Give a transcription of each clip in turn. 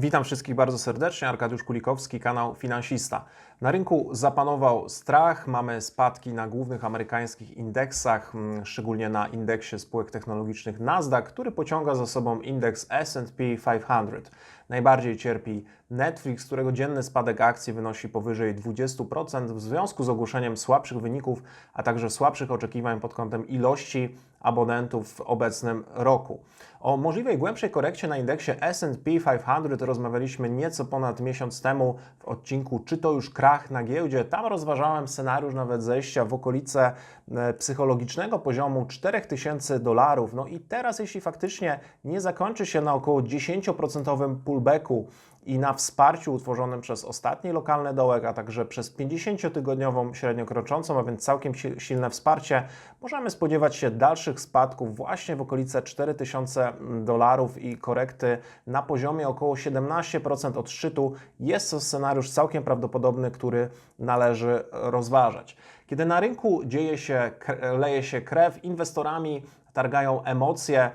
Witam wszystkich bardzo serdecznie. Arkadiusz Kulikowski, kanał Finansista. Na rynku zapanował strach, mamy spadki na głównych amerykańskich indeksach, mm, szczególnie na indeksie spółek technologicznych Nasdaq, który pociąga za sobą indeks SP 500. Najbardziej cierpi Netflix, którego dzienny spadek akcji wynosi powyżej 20% w związku z ogłoszeniem słabszych wyników, a także słabszych oczekiwań pod kątem ilości abonentów w obecnym roku. O możliwej głębszej korekcie na indeksie SP 500 rozmawialiśmy nieco ponad miesiąc temu w odcinku Czy to już krach na giełdzie? Tam rozważałem scenariusz nawet zejścia w okolice e, psychologicznego poziomu 4000 dolarów. No i teraz, jeśli faktycznie nie zakończy się na około 10% pullbacku i na wsparciu utworzonym przez ostatni lokalny dołek, a także przez 50-tygodniową średnio kroczącą, a więc całkiem silne wsparcie, możemy spodziewać się dalszych spadków właśnie w okolice 4000 dolarów i korekty na poziomie około 17% od szczytu. Jest to scenariusz całkiem prawdopodobny, który należy rozważać. Kiedy na rynku dzieje się, leje się krew, inwestorami targają emocje,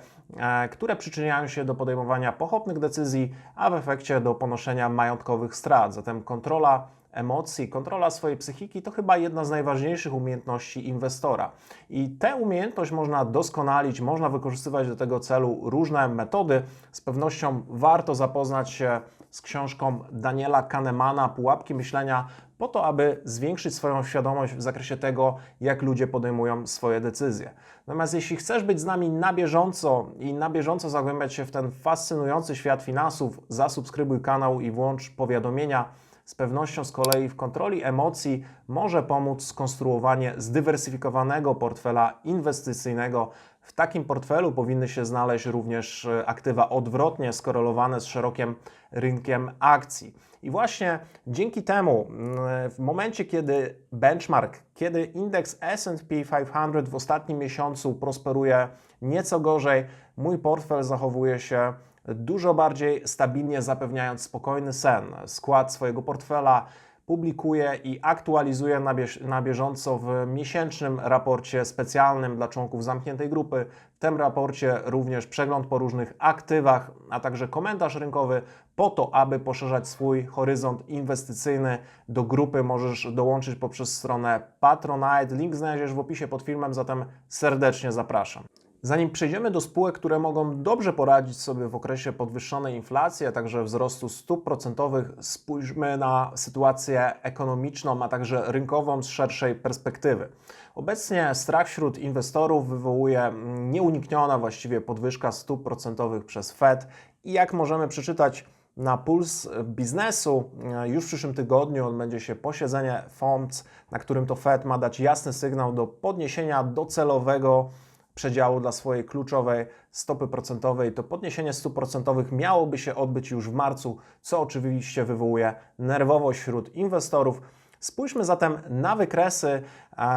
które przyczyniają się do podejmowania pochopnych decyzji, a w efekcie do ponoszenia majątkowych strat. Zatem kontrola emocji, kontrola swojej psychiki to chyba jedna z najważniejszych umiejętności inwestora. I tę umiejętność można doskonalić, można wykorzystywać do tego celu różne metody. Z pewnością warto zapoznać się z książką Daniela Kahnemana Pułapki myślenia po to, aby zwiększyć swoją świadomość w zakresie tego, jak ludzie podejmują swoje decyzje. Natomiast jeśli chcesz być z nami na bieżąco i na bieżąco zagłębiać się w ten fascynujący świat finansów, zasubskrybuj kanał i włącz powiadomienia. Z pewnością z kolei w kontroli emocji może pomóc skonstruowanie zdywersyfikowanego portfela inwestycyjnego. W takim portfelu powinny się znaleźć również e, aktywa odwrotnie skorelowane z szerokim rynkiem akcji. I właśnie dzięki temu, mm, w momencie, kiedy benchmark, kiedy indeks SP 500 w ostatnim miesiącu prosperuje nieco gorzej, mój portfel zachowuje się dużo bardziej stabilnie, zapewniając spokojny sen. Skład swojego portfela publikuje i aktualizuje na, bież na bieżąco w miesięcznym raporcie specjalnym dla członków zamkniętej grupy. W tym raporcie również przegląd po różnych aktywach, a także komentarz rynkowy po to, aby poszerzać swój horyzont inwestycyjny. Do grupy możesz dołączyć poprzez stronę Patronite. Link znajdziesz w opisie pod filmem, zatem serdecznie zapraszam. Zanim przejdziemy do spółek, które mogą dobrze poradzić sobie w okresie podwyższonej inflacji, a także wzrostu stóp procentowych, spójrzmy na sytuację ekonomiczną, a także rynkową z szerszej perspektywy. Obecnie strach wśród inwestorów wywołuje nieunikniona właściwie podwyżka stóp procentowych przez Fed i jak możemy przeczytać na puls biznesu. Już w przyszłym tygodniu odbędzie się posiedzenie FOMC, na którym to Fed ma dać jasny sygnał do podniesienia docelowego przedziału dla swojej kluczowej stopy procentowej, to podniesienie stóp procentowych miałoby się odbyć już w marcu, co oczywiście wywołuje nerwowość wśród inwestorów. Spójrzmy zatem na wykresy,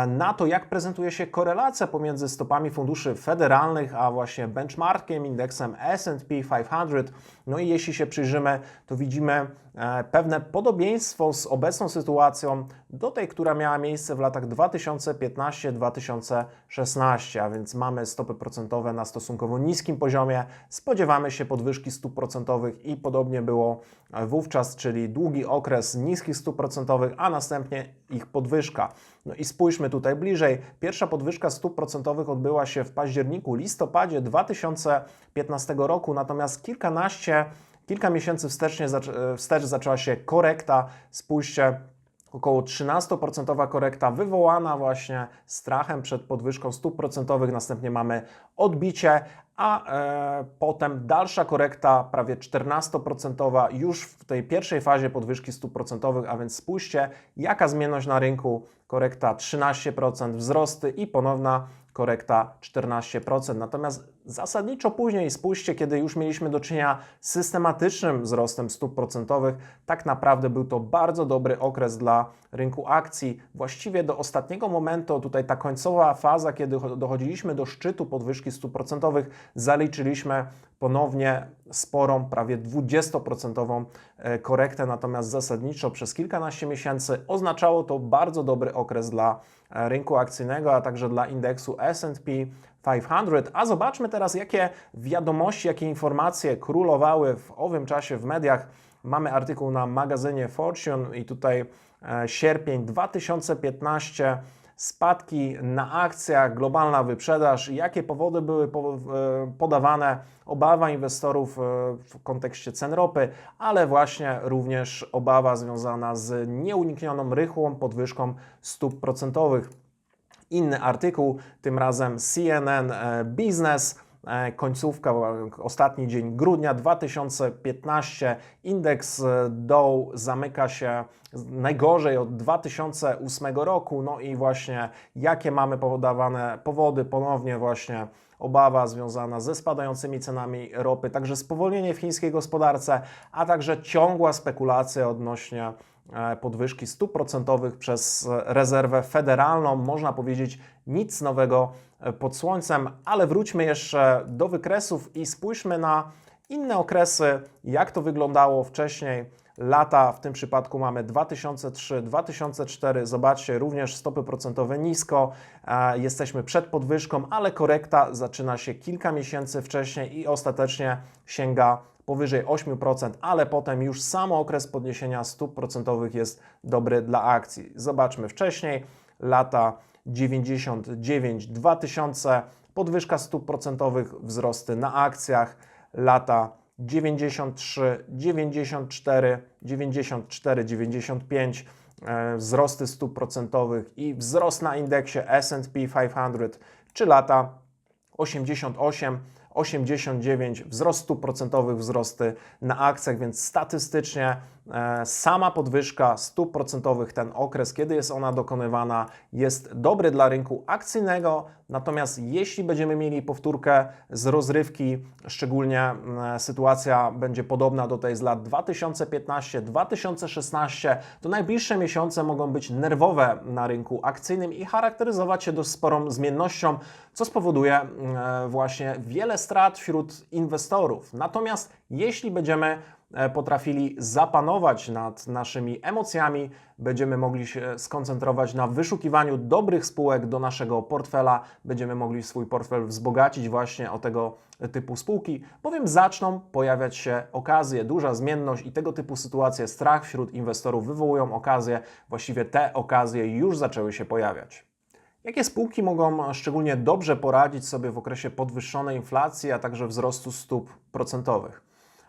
na to, jak prezentuje się korelacja pomiędzy stopami funduszy federalnych, a właśnie benchmarkiem, indeksem SP 500. No i jeśli się przyjrzymy, to widzimy e, pewne podobieństwo z obecną sytuacją do tej, która miała miejsce w latach 2015-2016, a więc mamy stopy procentowe na stosunkowo niskim poziomie. Spodziewamy się podwyżki stóp procentowych i podobnie było wówczas, czyli długi okres niskich stóp procentowych, a następnie ich podwyżka. No i spójrzmy tutaj bliżej. Pierwsza podwyżka stóp procentowych odbyła się w październiku, listopadzie 2015 roku, natomiast kilkanaście, kilka miesięcy wstecznie, wstecz zaczęła się korekta. Spójrzcie, około 13% korekta wywołana właśnie strachem przed podwyżką stóp procentowych. Następnie mamy odbicie, a e, potem dalsza korekta, prawie 14% już w tej pierwszej fazie podwyżki stóp procentowych, a więc spójrzcie, jaka zmienność na rynku, korekta 13%, wzrosty i ponowna korekta 14%. Natomiast zasadniczo później, spójrzcie, kiedy już mieliśmy do czynienia z systematycznym wzrostem stóp procentowych, tak naprawdę był to bardzo dobry okres dla rynku akcji. Właściwie do ostatniego momentu, tutaj ta końcowa faza, kiedy dochodziliśmy do szczytu podwyżki stóp procentowych, zaliczyliśmy ponownie sporą, prawie 20% e, korektę, natomiast zasadniczo przez kilkanaście miesięcy oznaczało to bardzo dobry okres dla e, rynku akcyjnego, a także dla indeksu S&P 500. A zobaczmy teraz, jakie wiadomości, jakie informacje królowały w owym czasie w mediach. Mamy artykuł na magazynie Fortune i tutaj e, sierpień 2015 spadki na akcjach, globalna wyprzedaż, jakie powody były e, podawane, obawa inwestorów e, w kontekście cen ropy, ale właśnie również obawa związana z nieuniknioną rychłą podwyżką stóp procentowych. Inny artykuł, tym razem CNN e, Business E, końcówka, ostatni dzień grudnia 2015. Indeks e, Dow zamyka się najgorzej od 2008 roku. No i właśnie jakie mamy powodowane powody, ponownie właśnie obawa związana ze spadającymi cenami ropy, także spowolnienie w chińskiej gospodarce, a także ciągła spekulacja odnośnie e, podwyżki stóp procentowych przez rezerwę federalną. Można powiedzieć nic nowego E, pod słońcem, ale wróćmy jeszcze do wykresów i spójrzmy na inne okresy, jak to wyglądało wcześniej. Lata w tym przypadku mamy 2003, 2004. Zobaczcie, również stopy procentowe nisko. E, jesteśmy przed podwyżką, ale korekta zaczyna się kilka miesięcy wcześniej i ostatecznie sięga powyżej 8%, ale potem już sam okres podniesienia stóp procentowych jest dobry dla akcji. Zobaczmy wcześniej, lata 99, 2000, podwyżka stóp procentowych, wzrosty na akcjach, lata 93, 94, 94, 95, wzrosty stóp procentowych i wzrost na indeksie S&P 500, czy lata 88, 89, wzrost stóp procentowych, wzrosty na akcjach, więc statystycznie sama podwyżka stóp procentowych, ten okres, kiedy jest ona dokonywana, jest dobry dla rynku akcyjnego. Natomiast jeśli będziemy mieli powtórkę z rozrywki, szczególnie sytuacja będzie podobna do tej z lat 2015-2016, to najbliższe miesiące mogą być nerwowe na rynku akcyjnym i charakteryzować się dość sporą zmiennością, co spowoduje właśnie wiele strat wśród inwestorów. Natomiast jeśli będziemy e, potrafili zapanować nad naszymi emocjami, będziemy mogli się skoncentrować na wyszukiwaniu dobrych spółek do naszego portfela, będziemy mogli swój portfel wzbogacić właśnie o tego typu spółki, bowiem zaczną pojawiać się okazje, duża zmienność i tego typu sytuacje, strach wśród inwestorów wywołują okazje, właściwie te okazje już zaczęły się pojawiać. Jakie spółki mogą szczególnie dobrze poradzić sobie w okresie podwyższonej inflacji, a także wzrostu stóp procentowych?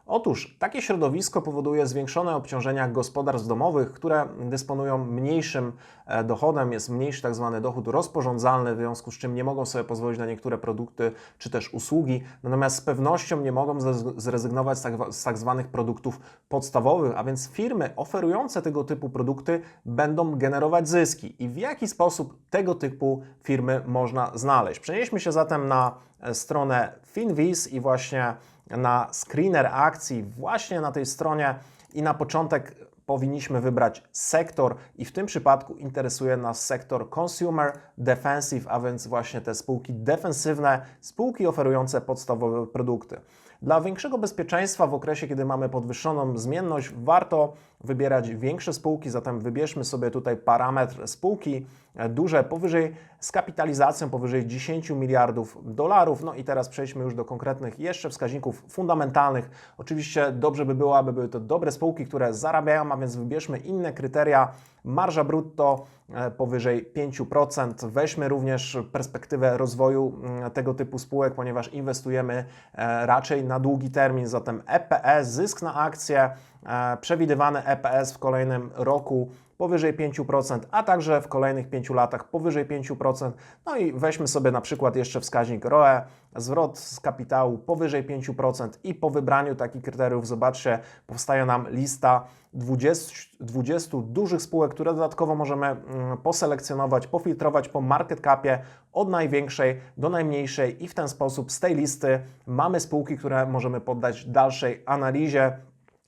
Otóż takie środowisko powoduje zwiększone obciążenia gospodarstw domowych, które dysponują mniejszym e, dochodem, jest mniejszy tak zwany dochód rozporządzalny, w związku z czym nie mogą sobie pozwolić na niektóre produkty czy też usługi, natomiast z pewnością nie mogą zrezygnować z tak, z tak zwanych produktów podstawowych, a więc firmy oferujące tego typu produkty będą generować zyski. I w jaki sposób tego typu firmy można znaleźć? Przenieśmy się zatem na e, stronę Finviz i właśnie na screener akcji właśnie na tej stronie i na początek powinniśmy wybrać sektor i w tym przypadku interesuje nas sektor consumer defensive, a więc właśnie te spółki defensywne, spółki oferujące podstawowe produkty. Dla większego bezpieczeństwa w okresie, kiedy mamy podwyższoną zmienność, warto wybierać większe spółki, zatem wybierzmy sobie tutaj parametr spółki duże powyżej z kapitalizacją powyżej 10 miliardów dolarów. No i teraz przejdźmy już do konkretnych jeszcze wskaźników fundamentalnych. Oczywiście dobrze by było, aby były to dobre spółki, które zarabiają, a więc wybierzmy inne kryteria. Marża brutto e, powyżej 5%. Weźmy również perspektywę rozwoju mm, tego typu spółek, ponieważ inwestujemy e, raczej na długi termin, zatem EPS, zysk na akcję, e, przewidywany EPS w kolejnym roku powyżej 5%, a także w kolejnych 5 latach powyżej 5%. No i weźmy sobie na przykład jeszcze wskaźnik ROE, zwrot z kapitału powyżej 5% i po wybraniu takich kryteriów, zobaczcie, powstaje nam lista 20, 20 dużych spółek, które dodatkowo możemy mm, poselekcjonować, pofiltrować po market capie od największej do najmniejszej i w ten sposób z tej listy mamy spółki, które możemy poddać dalszej analizie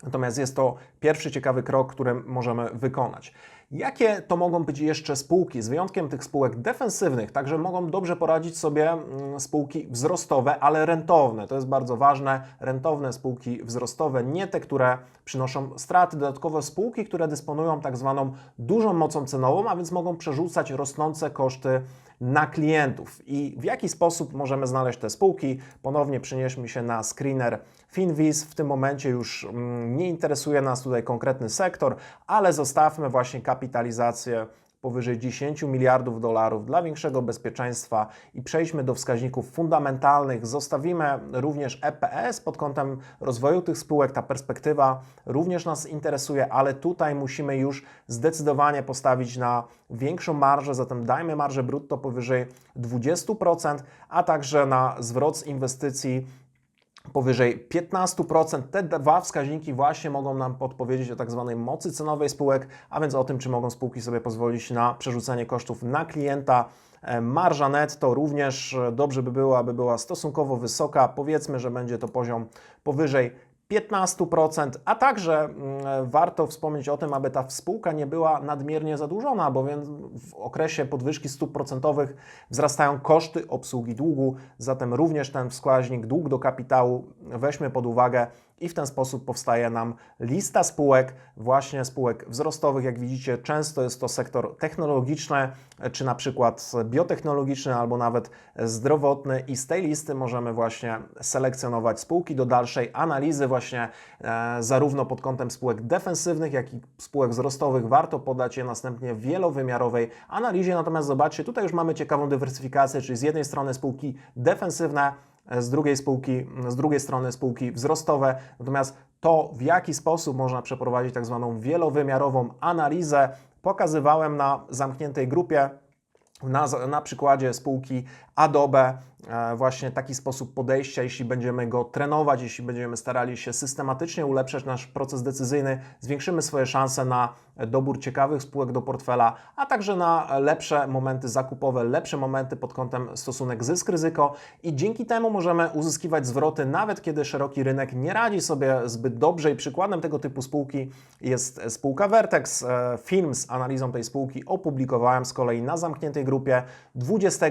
Natomiast jest to pierwszy ciekawy krok, który możemy wykonać. Jakie to mogą być jeszcze spółki, z wyjątkiem tych spółek defensywnych, także mogą dobrze poradzić sobie mm, spółki wzrostowe, ale rentowne. To jest bardzo ważne. Rentowne spółki wzrostowe, nie te, które przynoszą straty. Dodatkowo spółki, które dysponują tak zwaną dużą mocą cenową, a więc mogą przerzucać rosnące koszty na klientów. I w jaki sposób możemy znaleźć te spółki? Ponownie przenieśmy się na screener Finviz. W tym momencie już mm, nie interesuje nas tutaj konkretny sektor, ale zostawmy właśnie kapitalizację powyżej 10 miliardów dolarów dla większego bezpieczeństwa i przejdźmy do wskaźników fundamentalnych. Zostawimy również EPS pod kątem rozwoju tych spółek. Ta perspektywa również nas interesuje, ale tutaj musimy już zdecydowanie postawić na większą marżę, zatem dajmy marżę brutto powyżej 20%, a także na zwrot z inwestycji powyżej 15%. Te dwa wskaźniki właśnie mogą nam podpowiedzieć o tak zwanej mocy cenowej spółek, a więc o tym, czy mogą spółki sobie pozwolić na przerzucenie kosztów na klienta. E, Marża netto również e, dobrze by było, aby była stosunkowo wysoka. Powiedzmy, że będzie to poziom powyżej 15%, a także mm, warto wspomnieć o tym, aby ta spółka nie była nadmiernie zadłużona, bowiem w okresie podwyżki stóp procentowych wzrastają koszty obsługi długu, zatem również ten wskaźnik dług do kapitału weźmy pod uwagę i w ten sposób powstaje nam lista spółek, właśnie spółek wzrostowych. Jak widzicie, często jest to sektor technologiczny, czy na przykład biotechnologiczny, albo nawet zdrowotny i z tej listy możemy właśnie selekcjonować spółki do dalszej analizy właśnie e, zarówno pod kątem spółek defensywnych, jak i spółek wzrostowych. Warto podać je następnie w wielowymiarowej analizie. Natomiast zobaczcie, tutaj już mamy ciekawą dywersyfikację, czyli z jednej strony spółki defensywne, z drugiej, spółki, z drugiej strony spółki wzrostowe. Natomiast to, w jaki sposób można przeprowadzić tak zwaną wielowymiarową analizę, pokazywałem na zamkniętej grupie. Na, na przykładzie spółki Adobe, e, właśnie taki sposób podejścia, jeśli będziemy go trenować, jeśli będziemy starali się systematycznie ulepszać nasz proces decyzyjny, zwiększymy swoje szanse na dobór ciekawych spółek do portfela, a także na lepsze momenty zakupowe, lepsze momenty pod kątem stosunek zysk-ryzyko i dzięki temu możemy uzyskiwać zwroty, nawet kiedy szeroki rynek nie radzi sobie zbyt dobrze. I przykładem tego typu spółki jest spółka Vertex. E, film z analizą tej spółki opublikowałem z kolei na zamkniętej grupie 20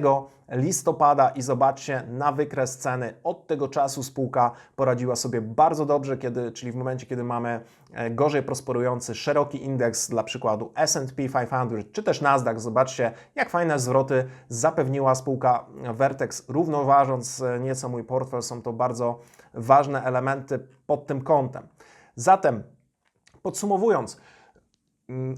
listopada i zobaczcie na wykres ceny. Od tego czasu spółka poradziła sobie bardzo dobrze, kiedy, czyli w momencie, kiedy mamy e, gorzej prosperujący szeroki indeks, dla przykładu S&P 500 czy też Nasdaq. Zobaczcie, jak fajne zwroty zapewniła spółka Vertex, równoważąc e, nieco mój portfel. Są to bardzo ważne elementy pod tym kątem. Zatem, podsumowując,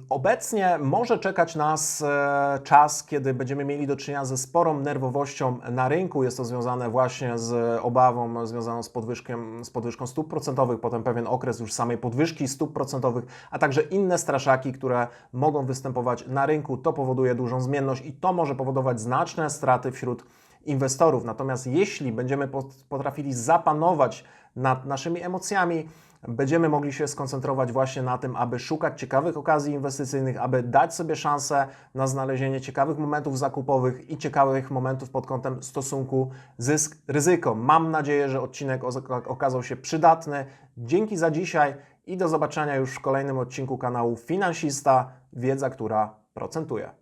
Obecnie może czekać nas e, czas, kiedy będziemy mieli do czynienia ze sporą nerwowością na rynku. Jest to związane właśnie z obawą związaną z, podwyżkiem, z podwyżką stóp procentowych, potem pewien okres już samej podwyżki stóp procentowych, a także inne straszaki, które mogą występować na rynku. To powoduje dużą zmienność i to może powodować znaczne straty wśród inwestorów. Natomiast jeśli będziemy potrafili zapanować nad naszymi emocjami, będziemy mogli się skoncentrować właśnie na tym, aby szukać ciekawych okazji inwestycyjnych, aby dać sobie szansę na znalezienie ciekawych momentów zakupowych i ciekawych momentów pod kątem stosunku zysk-ryzyko. Mam nadzieję, że odcinek okazał się przydatny. Dzięki za dzisiaj i do zobaczenia już w kolejnym odcinku kanału Finansista. Wiedza, która procentuje.